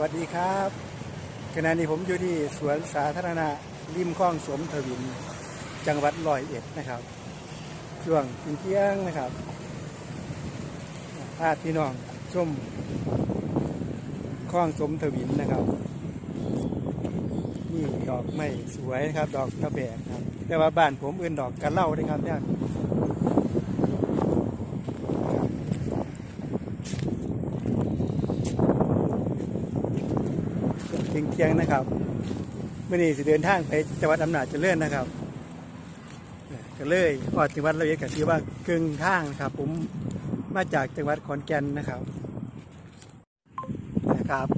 วัสดีครับขณะนี้ผมอยู่ที่สวนสาธารณะริมคลองสมทวิน จังหวัดร้อยเอ็ดนะครับ ช่วงเที่ยงนะครับพาพี่น้องชมคลองสมทวินนะครับ นี่ดอกไม้สวยนะครับ ดอกตะแบกครับ แต่ว่าบ้านผมเอื่นดอกกระเล่านะครับเนี่ย เที่ยงนะครับเมื่อนี้สิเดินทางไปจังหวัดอำนาจเจริญนะครับก็เลยออกจังหวัดระเอียดก็ถือว่าครึ่งทางนะครับ ผมมาจากจังหวัดขอนแก่นนะครับนะครับ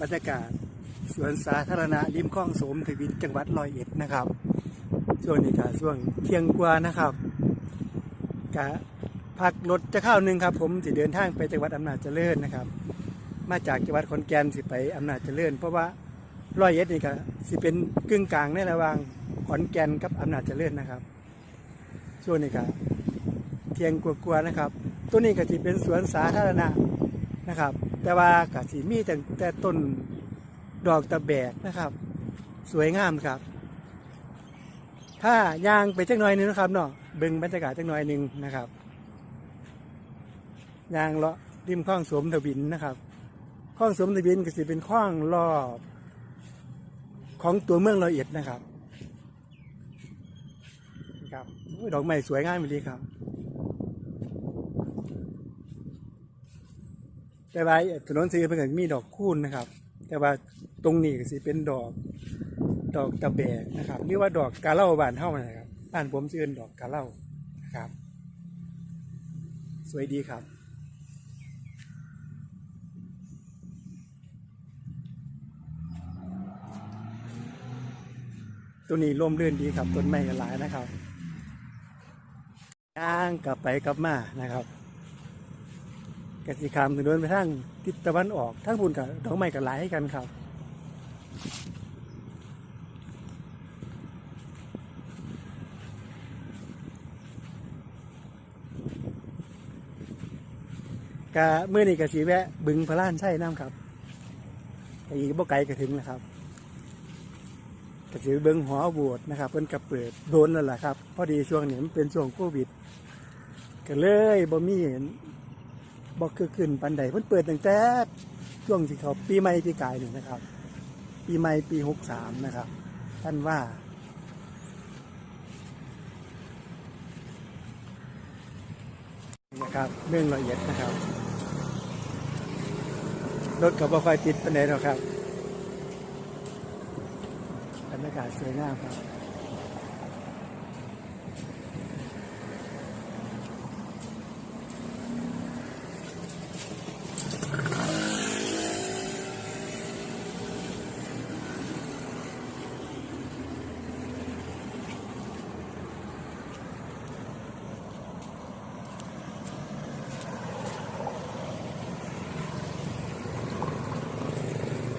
บรรยากาศสวนสาธารณะริมคลองโสมทวินจังหวัดร้อยเอ็ดนะครับช่วงนี้ก็ช่วงเที่ยงกว่านะครับก็พักรถจะเข้าหนึ่งครับ ผมสิเดินทางไปจังหวัดอำนาจเจริญนะครับ มาจากจังหวัดขอนแก่นสิไปอำนาจเจริญ เพราะว่าร้อยเอ็ดนี่ก็สิเป็นกึ่งกลางในระหว่างขอนแก่นกับอำนาจเจริญนะครับช่วงนี้ก็เที่ยงกลัวๆนะครับ ตัวนี้ก็สิเป็นสวนสาธารณะนะครับ แต่ว่าก็สิมีแต่แต่ต้นดอกตะแบกนะครับ สวยงามครับ ถ้ายางไปจักหน่อยนึงนะครับเนาะเบิ่งบรรยากาศจักหน่อยนึงนะครับยางเลาะริมคลองสวมทวินนะครับ คลองสมทวินก็สิเป็นคลองรอบของตัวเมืองร้อยเอ็ดนะครับครับดอกไม้สวยงามเลยครับแต่ว่าถนนสีเพิ่นก็มีดอกคูณนะครับ แต่ว่าตรงนี้ก็สิเป็นดอกดอกตะแบกนะครับหรือว่าดอกกาเล่าบานเฮานะครับบ้านผมชื่อดอกกาเล่านะครับ สวยดีครับ ตัวนี้ร่มรื่นดีครับต้นไม้กันหลายนะครับย่างกลับไปกลับมานะครับกสิคามถนนไปทางทิศตะวันออกทั้งบุญกับดอกไม้กันหลายให้กันครับกะเมื่อนี้กะสีแวะบึงพระล้านใช่น้ำครับอีกบ่ไกลก็ถึงแล้วครับ ก็ถือเบิ้งหอโบวชนะครับเพิ่นก็เปิดโดนนั่นแหละครับ พอดีช่วงนี้มันเป็นช่วงโควิดก็เลยบ่มีบ่คือขึ้นปันใดเพิ่นเปิดตั้งแต่ช่วงที่เขาปีใหม่ปีกายนี่นะครับ ปีใหม่ปีหกสามนะครับ ท่านว่า นะครับเรื่องละเอียดนะครับรถกับบ่ค่อยติดปันใดหรอกครับ รรยากาศสวยงามครับ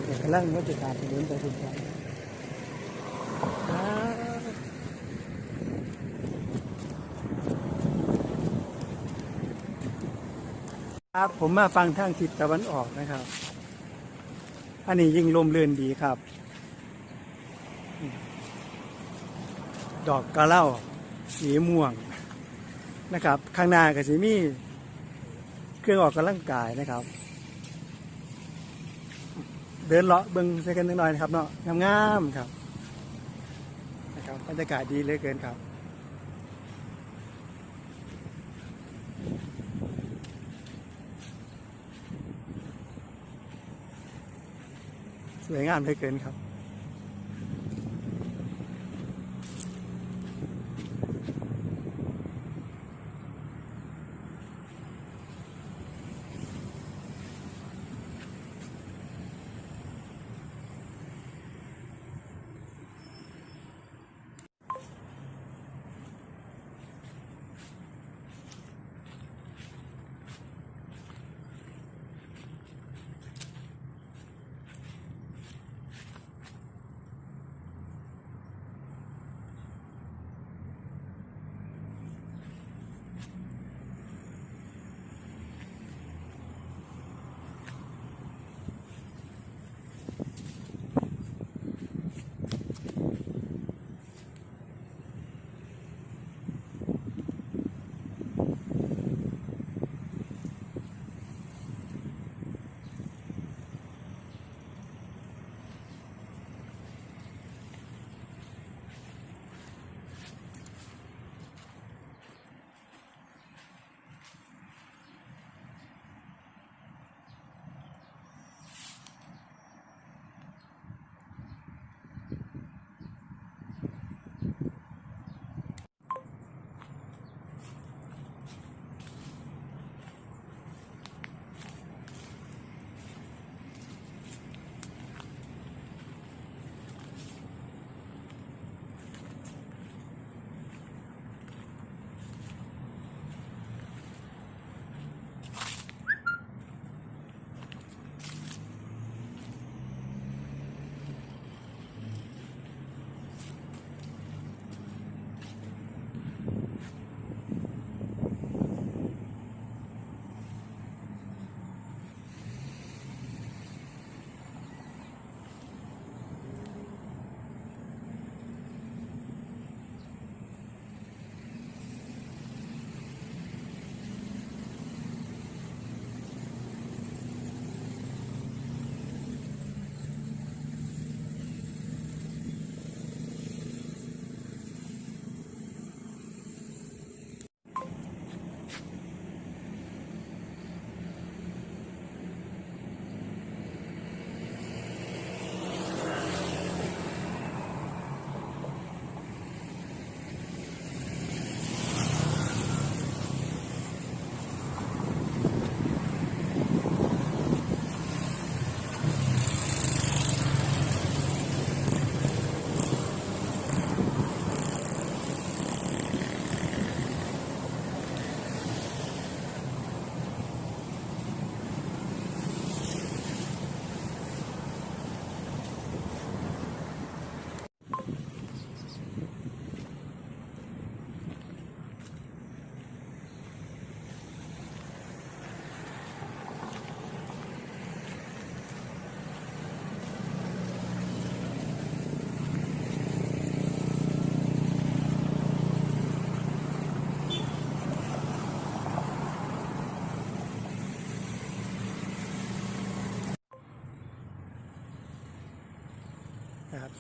เดี๋ยวกำลังว่าจะตามไปเดินไปทุกท่าน ครับผมมาฟังทางทิศตะวันออกนะครับ อันนี้ยิ่งลมเรือนดีครับ ดอกกระเล่าสีม่วงนะครับ ข้างหน้าก็สีมีเครื่องออกกำลังกายนะครับ เดินเลาะเบิ้งใส่กันนิดหน่อยนะครับเนาะงามๆครับนะครับบรรยากาศดีเลยเกินครับ วยงามเหลือเกินครับ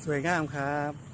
สวยงามครับ